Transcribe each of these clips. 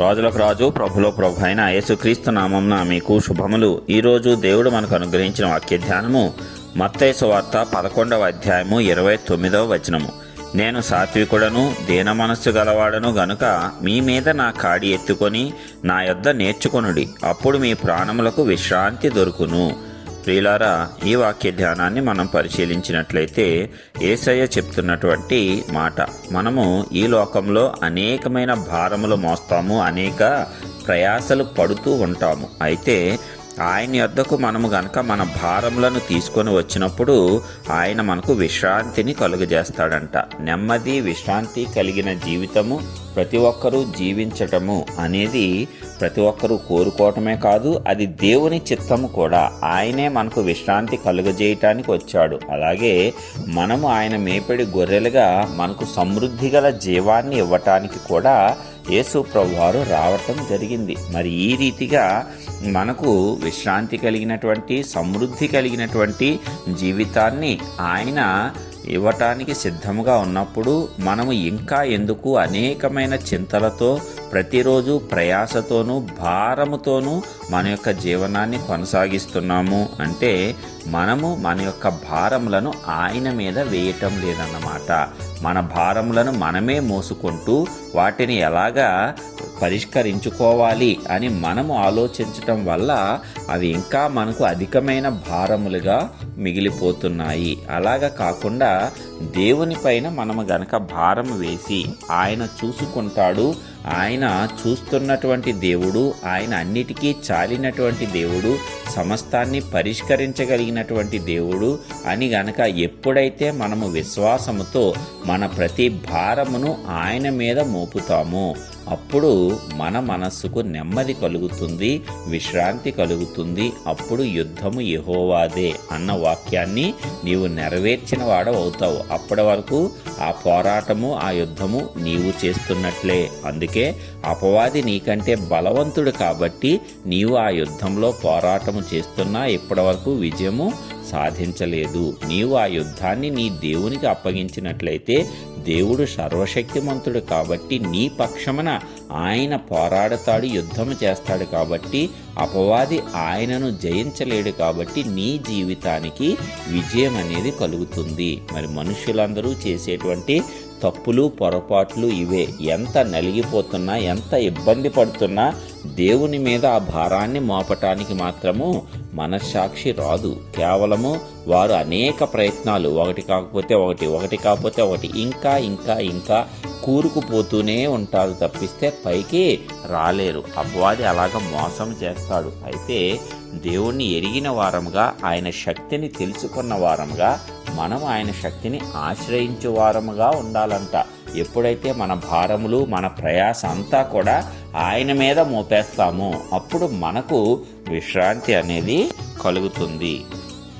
రాజులకు రాజు ప్రభులో ప్రభు అయిన యేసుక్రీస్తు నామంన మీకు శుభములు. ఈరోజు దేవుడు మనకు అనుగ్రహించిన వాక్య ధ్యానము మత్తైసు వార్త పదకొండవ అధ్యాయము ఇరవై తొమ్మిదవ వచనము. నేను సాత్వికుడను దీన మనస్సు గలవాడను గనుక మీ మీద నా కాడి ఎత్తుకొని నా యొద్ద నేర్చుకొనుడి. అప్పుడు మీ ప్రాణములకు విశ్రాంతి దొరుకును. ప్రియులారా ఈ వాక్య ధ్యానాన్ని మనం పరిశీలించినట్లయితే ఏసయ్య చెప్తున్నటువంటి మాట. మనము ఈ లోకంలో అనేకమైన భారములు మోస్తాము అనేక ప్రయాసలు పడుతూ ఉంటాము. అయితే ఆయన యొద్దకు మనము గనక మన భారములను తీసుకొని వచ్చినప్పుడు ఆయన మనకు విశ్రాంతిని కలుగజేస్తాడంట. నెమ్మది విశ్రాంతి కలిగిన జీవితము ప్రతి ఒక్కరూ జీవించటము అనేది ప్రతి ఒక్కరూ కోరుకోవటమే కాదు అది దేవుని చిత్తము కూడా. ఆయనే మనకు విశ్రాంతి కలుగజేయటానికి వచ్చాడు. అలాగే మనము ఆయన మేపడి గొర్రెలుగా మనకు సమృద్ధి గల జీవాన్ని ఇవ్వటానికి కూడా యేసు ప్రభువారు రావటం జరిగింది. మరి ఈ రీతిగా మనకు విశ్రాంతి కలిగినటువంటి సమృద్ధి కలిగినటువంటి జీవితాన్ని ఆయన ఇవ్వటానికి సిద్ధముగా ఉన్నప్పుడు మనము ఇంకా ఎందుకు అనేకమైన చింతలతో ప్రతిరోజు ప్రయాసతోనూ భారముతోనూ మన యొక్క జీవనాన్ని కొనసాగిస్తున్నాము. అంటే మనము మన యొక్క భారములను ఆయన మీద వేయటం లేదన్నమాట. మన భారములను మనమే మోసుకుంటూ వాటిని ఎలాగా పరిష్కరించుకోవాలి అని మనము ఆలోచించటం వల్ల అవి ఇంకా మనకు అధికమైన భారములుగా మిగిలిపోతున్నాయి. అలాగా కాకుండా దేవుని పైన మనము గనక భారం వేసి ఆయన చూసుకుంటాడు ఆయన చూస్తున్నటువంటి దేవుడు ఆయన అన్నిటికీ చాలినటువంటి దేవుడు సమస్తాన్ని పరిష్కరించగలిగినటువంటి దేవుడు అని గనక ఎప్పుడైతే మనము విశ్వాసముతో మన ప్రతి భారమును ఆయన మీద మోపుతామో అప్పుడు మన మనస్సుకు నెమ్మది కలుగుతుంది విశ్రాంతి కలుగుతుంది. అప్పుడు యుద్ధము యహోవాదే అన్న వాక్యాన్ని నీవు నెరవేర్చిన వాడవుతావు అప్పటి వరకు ఆ పోరాటము ఆ యుద్ధము నీవు చేస్తున్నట్లే. అందుకే అపవాది నీకంటే బలవంతుడు కాబట్టి నీవు ఆ యుద్ధంలో పోరాటము చేస్తున్నా ఇప్పటి వరకు విజయము సాధించలేదు. నీవు ఆ యుద్ధాన్ని నీ దేవునికి అప్పగించినట్లయితే దేవుడు సర్వశక్తిమంతుడు కాబట్టి నీ పక్షమున ఆయన పోరాడతాడు యుద్ధము చేస్తాడు కాబట్టి అపవాది ఆయనను జయించలేడు కాబట్టి నీ జీవితానికి విజయం అనేది కలుగుతుంది. మరి మనుషులందరూ చేసేటువంటి తప్పులు పొరపాట్లు ఇవే. ఎంత నలిగిపోతున్నా ఎంత ఇబ్బంది పడుతున్నా దేవుని మీద ఆ భారాన్ని మోపటానికి మాత్రము మనస్సాక్షి రాదు. కేవలము వారు అనేక ప్రయత్నాలు ఒకటి కాకపోతే ఒకటి ఒకటి కాకపోతే ఒకటి ఇంకా ఇంకా ఇంకా కూరుకుపోతూనే ఉంటారు తప్పిస్తే పైకి రాలేరు. అపవాది అలాగ మోసం చేస్తాడు. అయితే దేవుణ్ణి ఎరిగిన వారంగా ఆయన శక్తిని తెలుసుకున్న వారంగా మనం ఆయన శక్తిని ఆశ్రయించే వారముగా ఉండాలంట. ఎప్పుడైతే మన భారములు మన ప్రయాస అంతా కూడా ఆయన మీద మోపేస్తామో అప్పుడు మనకు విశ్రాంతి అనేది కలుగుతుంది.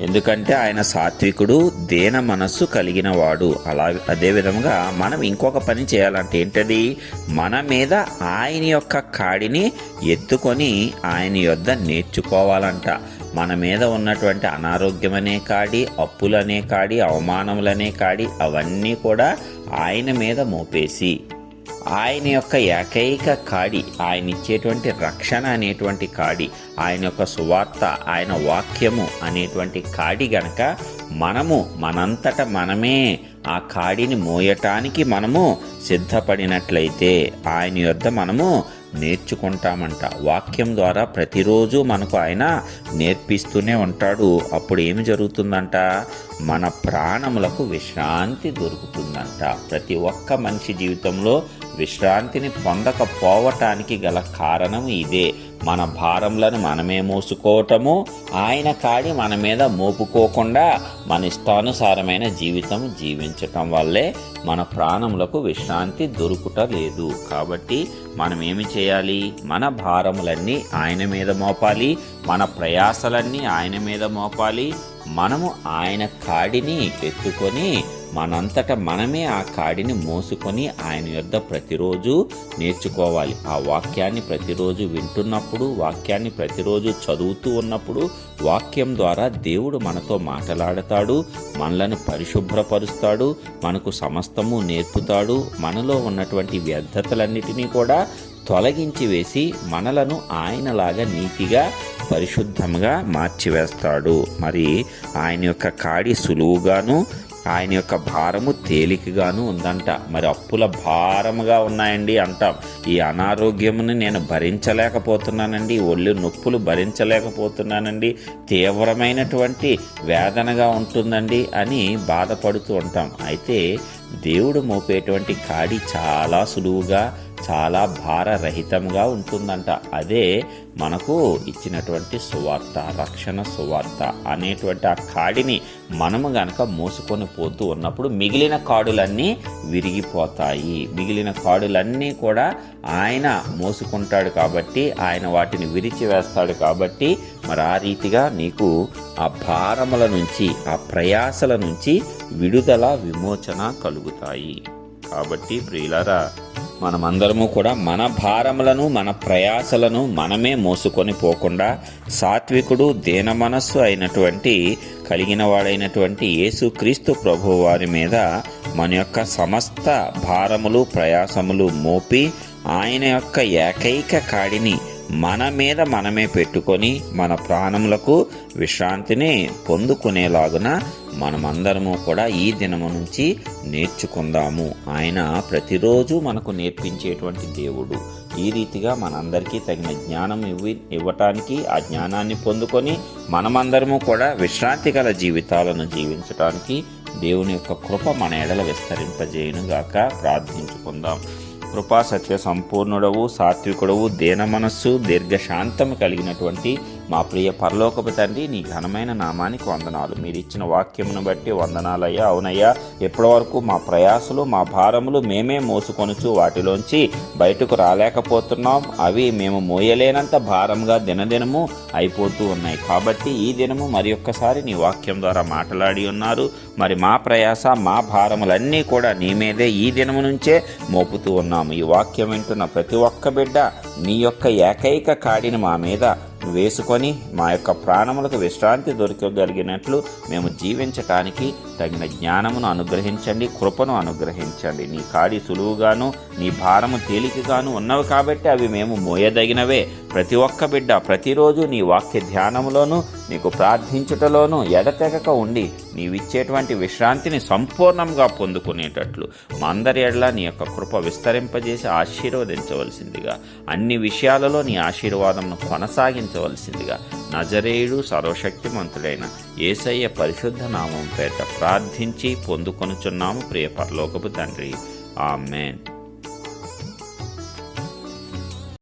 ఎందుకంటే ఆయన సాత్వికుడు దేన మనస్సు కలిగిన వాడు అలా అదేవిధంగా మనం ఇంకొక పని చేయాలంటే ఏంటది? మన మీద ఆయన యొక్క కాడిని ఎత్తుకొని ఆయన యొద్ద నేర్చుకోవాలంట. మన మీద ఉన్నటువంటి అనారోగ్యమనే కాడి అప్పులనే కాడి అవమానములనే కాడి అవన్నీ కూడా ఆయన మీద మోపేసి ఆయన యొక్క ఏకైక కాడి ఆయన ఇచ్చేటువంటి రక్షణ అనేటువంటి కాడి ఆయన యొక్క సువార్త ఆయన వాక్యము అనేటువంటి కాడి గనక మనము మనంతట మనమే ఆ కాడిని మోయటానికి మనము సిద్ధపడినట్లయితే ఆయన యొద్ద మనము నేర్చుకుంటామంట. వాక్యం ద్వారా ప్రతిరోజు మనకు ఆయన నేర్పిస్తూనే ఉంటాడు. అప్పుడు ఏమి జరుగుతుందంట? మన ప్రాణములకు విశ్రాంతి దొరుకుతుందంట. ప్రతి ఒక్క మనిషి జీవితంలో విశ్రాంతిని పొందకపోవటానికి గల కారణం ఇదే. మన భారంలను మనమే మోసుకోవటము ఆయన కాడి మన మీద మోపుకోకుండా మన ఇష్టానుసారమైన జీవితం జీవించటం వల్లే మన ప్రాణములకు విశ్రాంతి దొరుకుట లేదు. కాబట్టి మనం ఏమి చేయాలి? మన భారములన్నీ ఆయన మీద మోపాలి మన ప్రయాసలన్నీ ఆయన మీద మోపాలి మనము ఆయన కాడిని ఎత్తుకొని మనంతట మనమే ఆ కాడిని మోసుకొని ఆయన యొద్ద ప్రతిరోజు నేర్చుకోవాలి. ఆ వాక్యాన్ని ప్రతిరోజు వింటున్నప్పుడు వాక్యాన్ని ప్రతిరోజు చదువుతూ ఉన్నప్పుడు వాక్యం ద్వారా దేవుడు మనతో మాట్లాడతాడు మనలను పరిశుభ్రపరుస్తాడు మనకు సమస్తము నేర్పుతాడు మనలో ఉన్నటువంటి వ్యర్థతలన్నిటినీ కూడా తొలగించి వేసి మనలను ఆయనలాగా నీతిగా పరిశుద్ధంగా మార్చివేస్తాడు. మరి ఆయన యొక్క కాడి సులువుగాను ఆయన యొక్క భారము తేలికగాను ఉందంట. మరి అప్పుల భారముగా ఉన్నాయండి అంటాం. ఈ అనారోగ్యమును నేను భరించలేకపోతున్నానండి. ఒళ్ళు నొప్పులు భరించలేకపోతున్నానండి. తీవ్రమైనటువంటి వేదనగా ఉంటుందండి అని బాధపడుతూ ఉంటాం. అయితే దేవుడు మోపేటువంటి కాడి చాలా సులువుగా చాలా భారరహితంగా ఉంటుందంట. అదే మనకు ఇచ్చినటువంటి సువార్త రక్షణ సువార్త అనేటువంటి ఆ కాడిని మనము గనక మోసుకొని పోతూ ఉన్నప్పుడు మిగిలిన కాడులన్నీ విరిగిపోతాయి. మిగిలిన కాడులన్నీ కూడా ఆయన మోసుకుంటాడు కాబట్టి ఆయన వాటిని విరిచివేస్తాడు కాబట్టి మరి ఆ రీతిగా నీకు ఆ భారముల నుంచి ఆ ప్రయాసల నుంచి విడుదల విమోచన కలుగుతాయి. కాబట్టి ప్రియులారా మనమందరము కూడా మన భారములను మన ప్రయాసలను మనమే మోసుకొని పోకుండా సాత్వికుడు దీన మనస్సు అయినటువంటి కలిగిన వాడైనటువంటి యేసుక్రీస్తు ప్రభు వారి మీద మన యొక్క సమస్త భారములు ప్రయాసములు మోపి ఆయన యొక్క ఏకైక కాడిని మన మీద మనమే పెట్టుకొని మన ప్రాణములకు విశ్రాంతిని పొందుకునేలాగున మనమందరము కూడా ఈ దినము నుంచి నేర్చుకుందాము. ఆయన ప్రతిరోజు మనకు నేర్పించేటువంటి దేవుడు. ఈ రీతిగా మనందరికీ తగిన జ్ఞానం ఇవ్వి ఇవ్వటానికి ఆ జ్ఞానాన్ని పొందుకొని మనమందరము కూడా విశ్రాంతి గల జీవితాలను జీవించటానికి దేవుని యొక్క కృప మన ఎడల విస్తరింపజేయునుగాక ప్రార్థించుకుందాం. కృపా సత్య సంపూర్ణుడవు సాత్వికుడవు దేన మనస్సు దీర్ఘశాంతము కలిగినటువంటి మా ప్రియ పరలోకపు తండ్రి నీ ఘనమైన నామానికి వందనాలు. మీరు ఇచ్చిన వాక్యమును బట్టి వందనాలయ్యా. అవునయ్యా ఇప్పటి వరకు మా ప్రయాసలు మా భారములు మేమే మోసుకొనుచు వాటిలోంచి బయటకు రాలేకపోతున్నాం. అవి మేము మోయలేనంత భారంగా దినదినము అయిపోతూ ఉన్నాయి. కాబట్టి ఈ దినము మరి ఒక్కసారి నీ వాక్యం ద్వారా మాట్లాడి ఉన్నారు. మరి మా ప్రయాస మా భారములన్నీ కూడా నీ మీదే ఈ దినము నుంచే మోపుతూ ఉన్నాము. ఈ వాక్యం వింటున్న ప్రతి ఒక్క బిడ్డ నీ యొక్క ఏకైక కాడిని మా మీద వేసుకొని మా యొక్క ప్రాణములకు విశ్రాంతి దొరకగలిగినట్లు మేము జీవించటానికి తగిన జ్ఞానమును అనుగ్రహించండి కృపను అనుగ్రహించండి. నీ కాడి సులువుగాను నీ భారము తేలికగాను ఉన్నవి కాబట్టి అవి మేము మోయదగినవే. ప్రతి ఒక్క బిడ్డ ప్రతిరోజు నీ వాక్య ధ్యానములోను నీకు ప్రార్థించుటలోనూ ఎడతెగక ఉండి నీవిచ్చేటువంటి విశ్రాంతిని సంపూర్ణంగా పొందుకునేటట్లు మా అందరి ఎడల నీ యొక్క కృప విస్తరింపజేసి ఆశీర్వదించవలసిందిగా అన్ని విషయాలలో నీ ఆశీర్వాదంను కొనసాగించవలసిందిగా నజరేయుడు సర్వశక్తిమంతుడైన ఏసయ్య పరిశుద్ధ నామం పేట ప్రార్థించి పొందుకొనుచున్నాము. ప్రియ పరలోకపు తండ్రి. ఆమెన్.